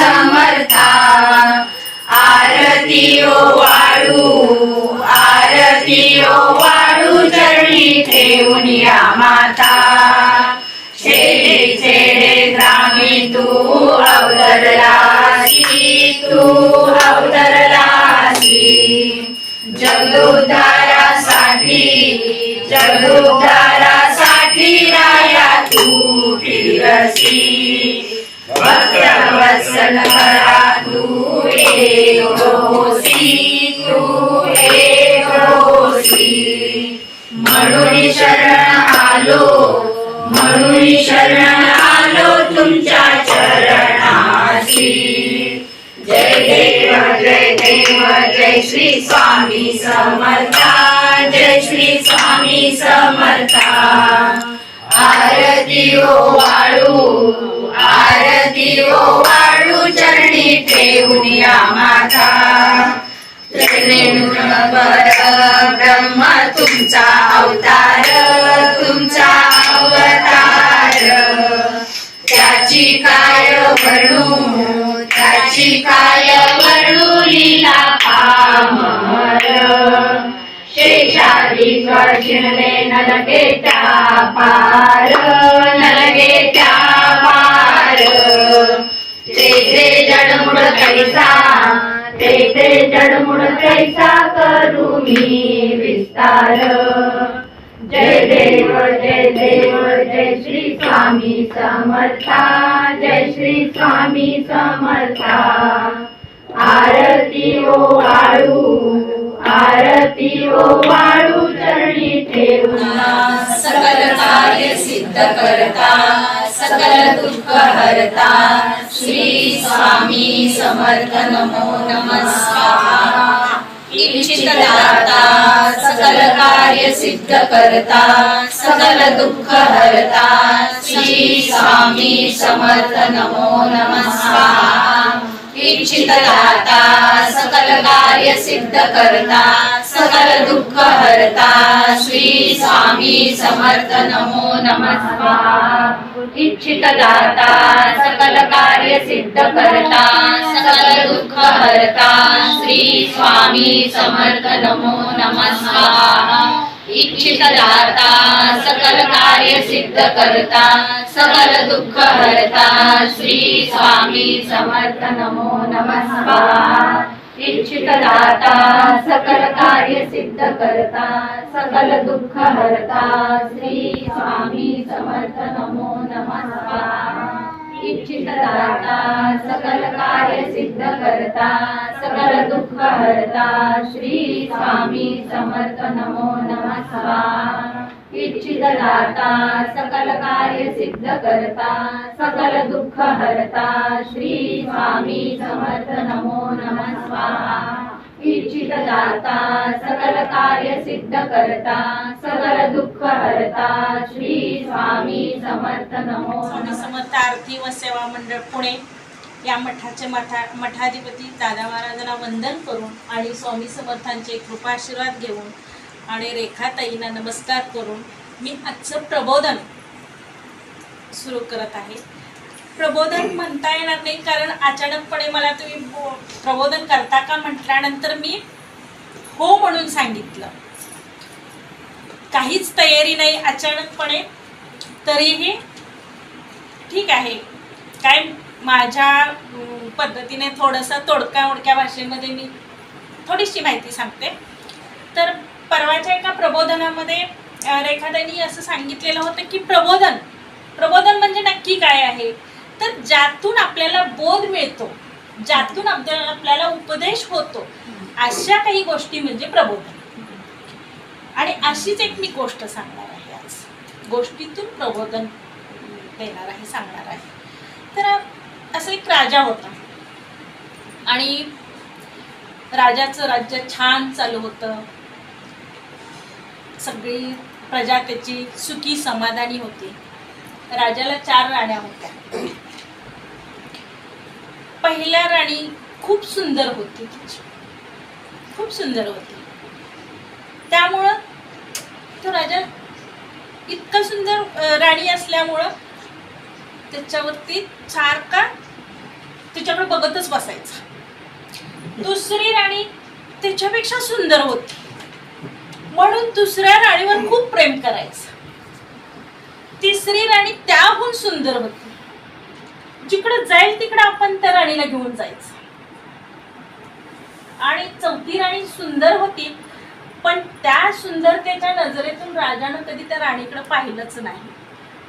समर्था. आरती ओ वाळू आरती ओ वाळू चरणी ठेवून या माता. शेडे छेडे ग्रामी तू अवतरलासी तू अवतरलासी. जगोद्धारासाठी जगोद्धारासाठी राया तू फिरसी. म्हणून शरण आलो म्हणून शरण आलो तुमच्या चरणाशी जय देव जय देव जय श्री स्वामी समर्था जय श्री स्वामी समर्था. आरती ओ वाळू आरती ओ वाळू चरणी ठेवून या माता. ब्रह्म तुमचा अवतार तुमचा अवतार. त्याची काय म्हणू त्याची काय म्हणू लिला पामर. शेषादी कर्षिणले पार नलगे पार. तेथे जडमुड कैसा तेथे जडमुड कैसा करू मी विस्तार. जय देव जय देव जय श्री स्वामी समर्था जय श्री स्वामी समर्था. आरती ओ आरती ओ वाळू चरणी ठेवून सकल कार्य सिद्ध करता सकल दुःख हरता. श्री स्वामी समर्थ नमो नमस्कार. दाता सकल कार्य सिद्ध करता सकल दुःख हरता. श्री स्वामी समर्थ नमो नमस्कार. किंचित दाता सकल कार्य सिद्ध करता सकल दुःख हरता श्री स्वामी समर्थ नमो नमस्कार इच्छित दाता सकल कार्य सिद्ध करता सकल दुःख हरता श्री स्वामी समर्थ नमो नमस्कार इच्छित दाता सकल कार्य सिद्ध करता सकल दुःख हरता श्री स्वामी समर्थ नमो नमस्कार इच्छित दाता सकल कार्य सिद्ध करता सकल दुःख हरता श्री इच्छित दाता सकल कार्य सिद्ध करता सकल दुःख हरता श्री स्वामी समर्थ नमो नमस्कार इच्छित दाता सकल कार्य सिद्ध करता सकल दुःख हरता श्री स्वामी समर्थ नमो नमस्कार इच्छित दाता सकल कार्य सिद्ध करता सकल दुःख हरता श्री स्वामी समर्थ नमो समर्थ आरती व सेवा मंडळ पुणे या मठाचे मठा मठाधिपती दादा महाराजांना वंदन करून आणि स्वामी समर्थांचे कृपाशीर्वाद घेऊन आणि रेखाताईंना नमस्कार करून मी आजचं प्रबोधन सुरू करत आहे. प्रबोधन म्हणता येणार नाही कारण अचानकपणे मला तुम्ही बो- प्रबोधन करता का म्हटल्यानंतर मी हो म्हणून सांगितलं. काहीच तयारी नाही अचानकपणे तरीही ठीक आहे. काय माझ्या पद्धतीने थोडंसं तोडक्या मोडक्या भाषेमध्ये मी थोडीशी माहिती सांगते. तर परवाच्या एका प्रबोधनामध्ये अं, रेखाताईंनी असं सांगितलेलं होतं की प्रबोधन प्रबोधन म्हणजे नक्की काय आहे? तर ज्यातून आपल्याला बोध मिळतो ज्यातून आपल्याला उपदेश होतो अशा काही गोष्टी म्हणजे प्रबोधन. आणि अशीच एक मी गोष्ट सांगणार आहे आज. गोष्टीतून प्रबोधन देणार आहे सांगणार आहे. तर असं एक राजा होता. आणि राजाचं राज्य छान चालू होतं. सगळी प्रजा त्याची सुखी समाधानी होती. राजाला चार राण्या होत्या. पहिल्या राणी खूप सुंदर होती. तिची खूप सुंदर होती. त्यामुळं तो राजा इतका सुंदर राणी असल्यामुळं त्याच्यावरती सारखा तिच्याकडे बघतच बसायचं. दुसरी राणी त्याच्यापेक्षा सुंदर होती. म्हणून दुसऱ्या राणीवर खूप प्रेम करायचं. तिसरी राणी त्याहून सुंदर होती. जिकडे जाईल तिकडे आपण त्या राणीला घेऊन जायचं. आणि चौथी राणी सुंदर होती पण त्या सुंदरतेच्या नजरेतून राजानं कधी त्या राणीकडे पाहिलंच नाही.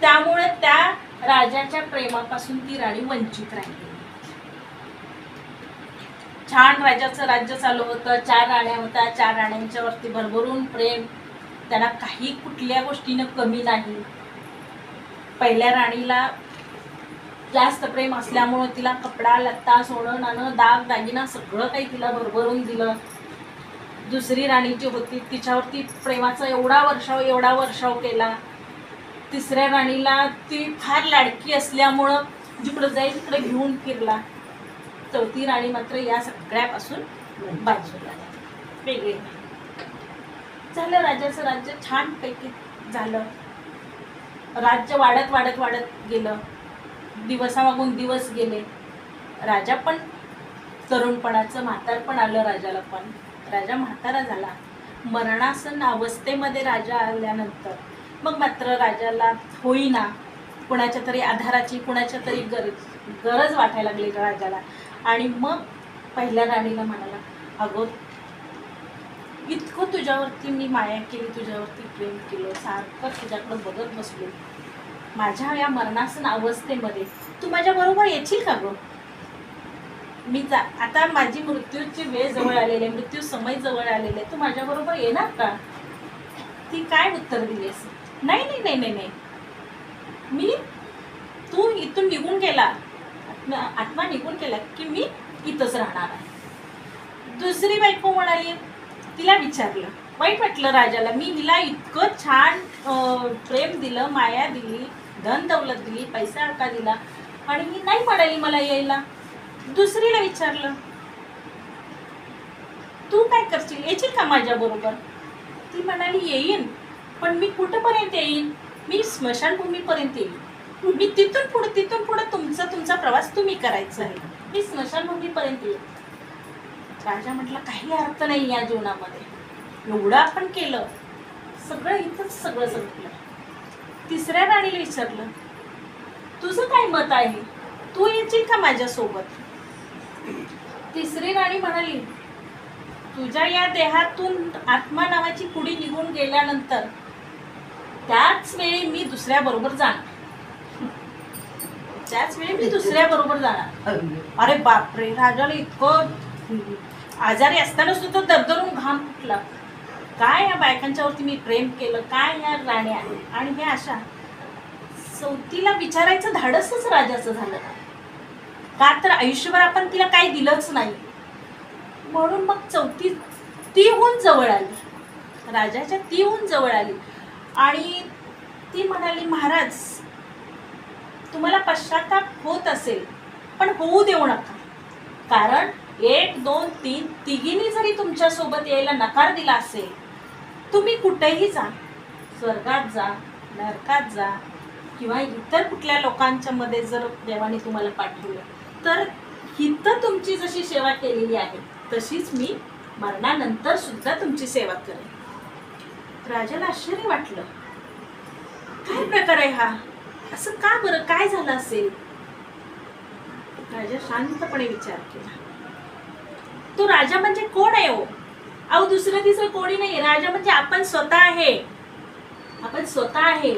त्यामुळे त्या राजाच्या प्रेमापासून ती राणी वंचित राहिली. छान राजाचं राज्य चालू होतं चार राण्या होत्या चार राण्यांच्यावरती भरभरून प्रेम त्यांना काही कुठल्या गोष्टीनं कमी नाही. पहिल्या राणीला जास्त प्रेम असल्यामुळं तिला कपडा लत्ता सोनं नाणं दाग दागिना सगळं काही तिला भरभरून दिलं. दुसरी राणी जी होती तिच्यावरती प्रेमाचा एवढा वर्षाव एवढा वर्षाव केला. तिसऱ्या राणीला ती फार लाडकी असल्यामुळं जिकडं जाईल तिकडे घेऊन फिरला. चौथी राणी मात्र या सगळ्यापासून बाजूला वेगळी झालं राजाचं राज्य छानपैकी झालं. राज्य वाढत वाढत वाढत गेलं. दिवसामागून दिवस गेले. राजा पण तरुणपणाचं म्हातार पण आलं राजाला पण. राजा म्हातारा झाला. मरणासन अवस्थेमध्ये राजा आल्यानंतर मग मात्र राजाला होईना. कुणाच्या तरी आधाराची कुणाच्या तरी गरज गरज वाटायला लागली राजाला. आणि मग पहिल्या राणीला म्हणाला अगं इतकं तुझ्यावरती मी माया केली तुझ्यावरती प्रेम केलं सारखं तुझ्याकडं बघत बसलो. माझ्या या मरणासन अवस्थेमध्ये तू माझ्या बरोबर येशील का गं? मी जा आता माझी मृत्यूची वेळ जवळ आलेली आहे मृत्यू समय जवळ आलेले तू माझ्या बरोबर येणार का? ती काय उत्तर दिलीस? नाही नाही नाही नाही नाही. मी तू इथून निघून गेला आत्मा आत्मा निघून गेला की मी इथंच राहणार आहे. दुसरी बायको म्हणाली तिला विचारलं वाईट वाटलं राजाला मी हिला इतकं छान प्रेम दिलं माया दिली धन दौलत दिली पैसा अडका दिला आणि ही नाही म्हणाली मला यायला. दुसरीला विचारलं तू काय करशील? येशील का माझ्या बरोबर? ती म्हणाली येईन पण मी कुठंपर्यंत येईन? मी स्मशानभूमीपर्यंत येईन. मी तिथून पुढे तिथून पुढे तुमचा तुमचा प्रवास तुम्ही करायचा आहे. मी स्मशानभूमीपर्यंत येईन. राजा म्हटलं काही अर्थ नाही या जीवनामध्ये. एवढं आपण केलं सगळं इथंच सगळं संपलं. तिसऱ्या राणीला विचारलं तुझं काय मत आहे? तू येशील का माझ्यासोबत? तिसरी राणी म्हणाली तुझ्या या देहातून आत्मा नावाची कुडी निघून गेल्यानंतर त्याच वेळी मी दुसऱ्या बरोबर जाणार. त्याच वेळी मी दुसऱ्या बरोबर जाणार. अरे बापरे राजाला इतकं आजारी असताना सुद्धा दरदरून घाम फुटला. काय या बायकांच्यावरती मी प्रेम केलं? काय या राण्या आणि हे अशा चौथीला विचारायचं धाडसच राजाचं झालं. का तर आयुष्यभर आपण तिला काही दिलंच नाही. म्हणून मग चौथी तीहून जवळ आली. राजाच्या तीहून जवळ आली. आणि ती म्हणाली महाराज तुम्हाला पश्चाताप होत असेल पण होऊ देऊ नका. कारण एक दोन तीन तिघींनी जरी तुमच्यासोबत यायला नकार दिला असेल तुम्ही कुठेही जा स्वर्गात जा नरकात जा किंवा इतर कुठल्या लोकांच्या मध्ये जर देवाने तुम्हाला पाठवलं तर हिथं तुमची जशी सेवा केलेली आहे तशीच मी मरणानंतर सुद्धा तुमची सेवा करेन. राजाला आश्चर्य वाटलं. काय प्रकार आहे हा? असं का बरं? काय झालं असेल? राजा शांतपणे विचार केला. तो राजा म्हणजे कोण आहे हो? अहो दुसरं तिसरं कोणी नाही राजा म्हणजे आपण स्वतः आहे. आपण स्वतः आहे.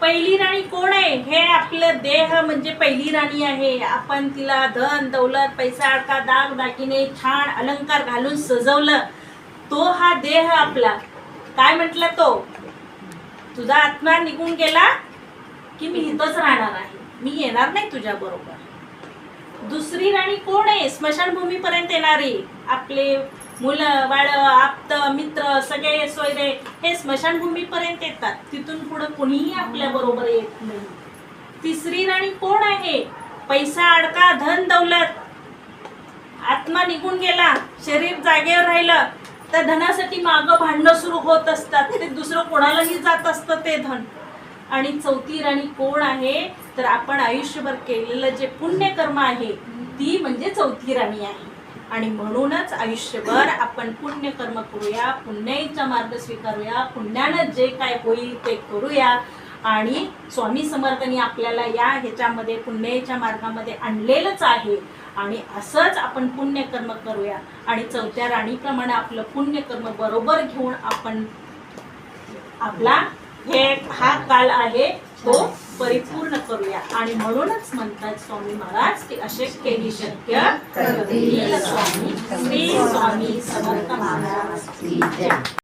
पहिली राणी कोण आहे? हे आपलं देह म्हणजे पहिली राणी आहे. आपण तिला धन दौलत पैसा अडका दाग दागिने छान अलंकार घालून सजवलं. तो हा देह आपला. काय म्हटलं तो? तुझा आत्मा निघून गेला की मी इथंच राहणार आहे. मी येणार नाही तुझ्या बरोबर. दुसरी राणी कोण आहे? स्मशानभूमीपर्यंत येणारी. आपले मुलं बाळ आप्त मित्र सगळे सोयरे हे स्मशानभूमीपर्यंत येतात. तिथून पुढे कोणीही आपल्या बरोबर येत नाही. तिसरी राणी कोण आहे? पैसा अडका धन दौलत. आत्मा निघून गेला शरीर जागेवर राहिलं त्या धनासाठी मागं भांडणं सुरू होत असतात. ते दुसरं कोणालाही जात असतं ते धन. आणि चौथी राणी कोण आहे? तर आपण आयुष्यभर केलेलं जे पुण्यकर्म आहे ती म्हणजे चौथी राणी आहे. आणि म्हणूनच आयुष्यभर आपण पुण्य कर्म करूया पुण्याईचा मार्ग स्वीकारूया पुण्यानं जे काय होईल ते करूया. आणि स्वामी समर्थांनी आपल्याला या ह्याच्यामध्ये पुण्याईच्या मार्गामध्ये आणलेलंच आहे. आणि असंच आपण पुण्यकर्म करूया. आणि चौथ्या राणीप्रमाणे आपलं पुण्यकर्म बरोबर घेऊन आपण आपला हे हा काल आहे. तो परिपूर्ण करूया. आणि म्हणूनच म्हणतात स्वामी महाराज की अशक्य ही शक्य स्वामी श्री स्वामी समर्थ महाराज.